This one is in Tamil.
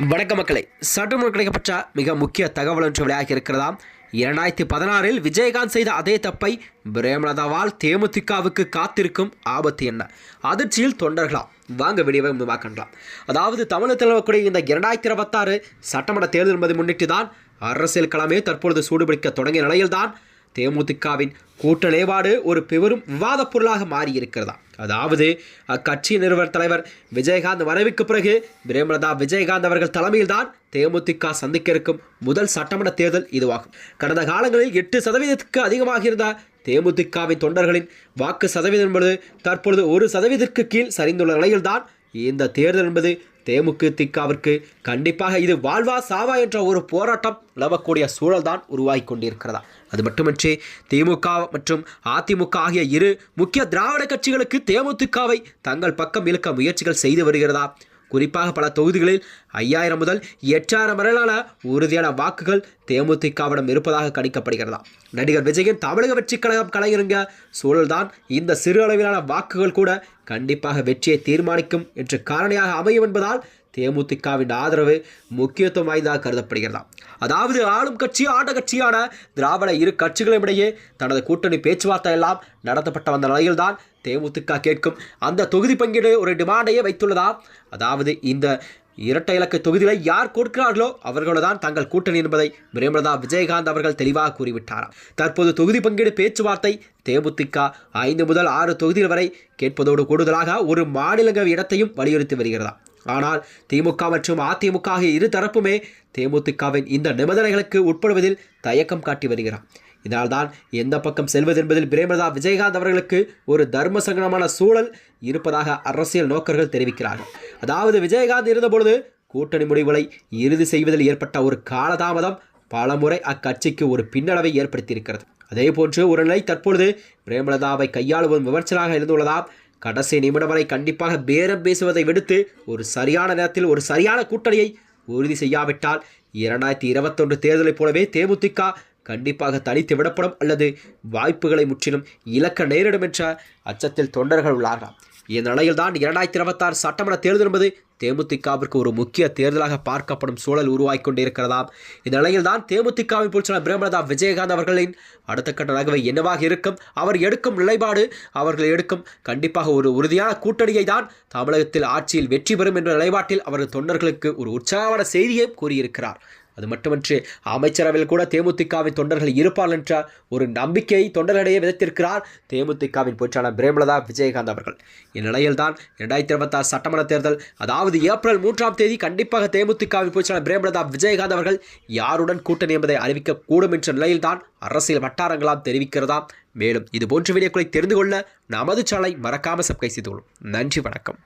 வணக்க மக்களை. சட்டமன்றம் கிடைக்கப்பட்ட மிக முக்கிய தகவல் ஒன்று வெளியாகி இருக்கிறதாம். இரண்டாயிரத்தி பதினாறில் விஜயகாந்த் செய்த அதே தப்பை பிரேமலதாவால் தேமுதிகவுக்கு காத்திருக்கும் ஆபத்து என்ன? அதிர்ச்சியில் தொண்டர்களாம். வாங்க வீடியோவை முன்பாக்கலாம் அதாவது தமிழகத்தில் இருக்கக்கூடிய இந்த இரண்டாயிரத்தி இருபத்தாறு சட்டமன்ற தேர்தல் என்பதை முன்னிட்டு தான் அரசியல் களமே தற்பொழுது சூடுபிடிக்க தொடங்கிய நிலையில்தான் தேமுதிகவின் கூட்டலேபாடு ஒரு பெரும் விவாதப் பொருளாக மாறியிருக்கிறதா அதாவது அக்கட்சி நிறுவனர் தலைவர் விஜயகாந்த் மறைவுக்கு பிறகு பிரேமலதா விஜயகாந்த் அவர்கள் தலைமையில்தான் தேமுதிக சந்திக்க இருக்கும் முதல் சட்டமன்ற தேர்தல் இதுவாகும். கடந்த காலங்களில் எட்டு சதவீதத்துக்கு அதிகமாக இருந்த தேமுதிகவின் தொண்டர்களின் வாக்கு சதவீதம் என்பது தற்பொழுது ஒரு சதவீதத்திற்கு கீழ் சரிந்துள்ள நிலையில்தான். இந்த தேர்தல் என்பது தேமுதிகவிற்கு கண்டிப்பாக இது வாழ்வா சாவா என்ற ஒரு போராட்டம் நிலவக்கூடிய சூழல் தான் உருவாகி கொண்டிருக்கிறதா. அது மட்டுமின்றி திமுக மற்றும் அதிமுக ஆகிய இரு முக்கிய திராவிட கட்சிகளுக்கு தேமுதிகவை தங்கள் பக்கம் இழுக்க முயற்சிகள் செய்து வருகிறதா? குறிப்பாக பல தொகுதிகளில் ஐயாயிரம் முதல் எட்டாயிரம் வரையிலான உறுதியான வாக்குகள் தேமுதிகவிடம் இருப்பதாக கணிக்கப்படுகிறதா. நடிகர் விஜயின் தமிழக வெற்றி கழகம் கலைஞருங்க சூழல்தான் இந்த சிறு அளவிலான வாக்குகள் கூட கண்டிப்பாக வெற்றியை தீர்மானிக்கும் என்று காரணியாக அமையும் என்பதால் தேமுதிகவின் ஆதரவு முக்கியத்துவம் வாய்ந்ததாக கருதப்படுகிறதா? அதாவது ஆளும் கட்சி ஆண்ட கட்சியான திராவிட இரு கட்சிகளிடையே தனது கூட்டணி பேச்சுவார்த்தை எல்லாம் நடத்தப்பட்ட வந்த நிலையில்தான் தேமுதிக கேட்கும். அந்த தொகுதி பங்கீடு ஒரு டிமாண்டையே வைத்துள்ளதா? அதாவது இந்த இரட்டை இலக்க தொகுதிகளை யார் கொடுக்கிறார்களோ அவர்கள்தான் தங்கள் கூட்டணி என்பதை பிரேமலதா விஜயகாந்த் அவர்கள் தெளிவாக கூறிவிட்டாராம் தற்போது தொகுதி பங்கீடு பேச்சுவார்த்தை தேமுதிக ஐந்து முதல் ஆறு தொகுதிகள் வரை கேட்பதோடு கூடுதலாக ஒரு மாநிலங்கள் இடத்தையும் வலியுறுத்தி வருகிறதா? ஆனால் திமுக மற்றும் அதிமுக ஆகிய இரு தரப்புமே தேமுதிகவின் இந்த நிபந்தனைகளுக்கு உட்படுவதில் தயக்கம் காட்டி வருகிறார். இதனால்தான் எந்த பக்கம் செல்வது என்பதில் பிரேமலதா விஜயகாந்த் அவர்களுக்கு ஒரு தர்ம சங்கடமான சூழல் இருப்பதாக அரசியல் நோக்கர்கள் தெரிவிக்கிறார்கள். அதாவது விஜயகாந்த் இருந்தபொழுது கூட்டணி முடிவுகளை இறுதி செய்வதில் ஏற்பட்ட ஒரு காலதாமதம் பலமுறை அக்கட்சிக்கு ஒரு பின்னடைவை ஏற்படுத்தியிருக்கிறது. அதே போன்று ஒரு நிலை தற்பொழுது பிரேமலதாவை கையாளுவதும் விமர்சனாக இருந்துள்ளதால் கடைசி நிமிடம் வரை கண்டிப்பாக பேரம் பேசுவதை விடுத்து ஒரு சரியான நேரத்தில் ஒரு சரியான கூட்டணியை உறுதி செய்யாவிட்டால் இரண்டாயிரத்தி இருபத்தொன்று தேர்தலைப் போலவே தேமுதிக கண்டிப்பாக தனித்து விடப்படும் அல்லது வாய்ப்புகளை முற்றிலும் இழக்க நேரிடும் என்ற அச்சத்தில் தொண்டர்கள் உள்ளார்களாம் இந்த நிலையில்தான் இரண்டாயிரத்தி இருபத்தாறு சட்டமன்ற தேர்தல் என்பது தேமுதிகவிற்கு ஒரு முக்கிய தேர்தலாக பார்க்கப்படும் சூழல் உருவாகி கொண்டிருக்கிறதாம். இந்த நிலையில்தான் தேமுதிகவின் பொருள் பிரேமலதா விஜயகாந்த் அவர்களின் அடுத்த கட்ட நகவை என்னவாக இருக்கும்? அவர் எடுக்கும் நிலைப்பாடு அவர்கள் எடுக்கும் கண்டிப்பாக ஒரு உறுதியான கூட்டணியை தான் தமிழகத்தில் ஆட்சியில் வெற்றி பெறும் என்ற நிலைப்பாட்டில் அவரது தொண்டர்களுக்கு ஒரு உற்சாகமான செய்தியை கூறியிருக்கிறார். அது மட்டுமன்றி அமைச்சரவையில் கூட தேமுதிகவின் தொண்டர்கள் இருப்பார்கள் என்ற ஒரு நம்பிக்கையை தொண்டர்களிடையே விதைத்திருக்கிறார் தேமுதிகவின் பொற்றாளர் பிரேமலதா விஜயகாந்த் அவர்கள். இந்நிலையில் தான் இரண்டாயிரத்தி இருபத்தாறு சட்டமன்ற தேர்தல் அதாவது ஏப்ரல் மூன்றாம் தேதி கண்டிப்பாக தேமுதிகவின் பொற்றாளர் பிரேமலதா விஜயகாந்த் அவர்கள் யாருடன் கூட்டணி என்பதை அறிவிக்கக்கூடும் என்ற நிலையில்தான் அரசியல் வட்டாரங்களாம் தெரிவிக்கிறதாம் மேலும் இது போன்ற வீடியோக்களை தெரிந்து கொள்ள நமது சாலை மறக்காமல் சப்கை செய்து கொள்ளும். நன்றி வணக்கம்.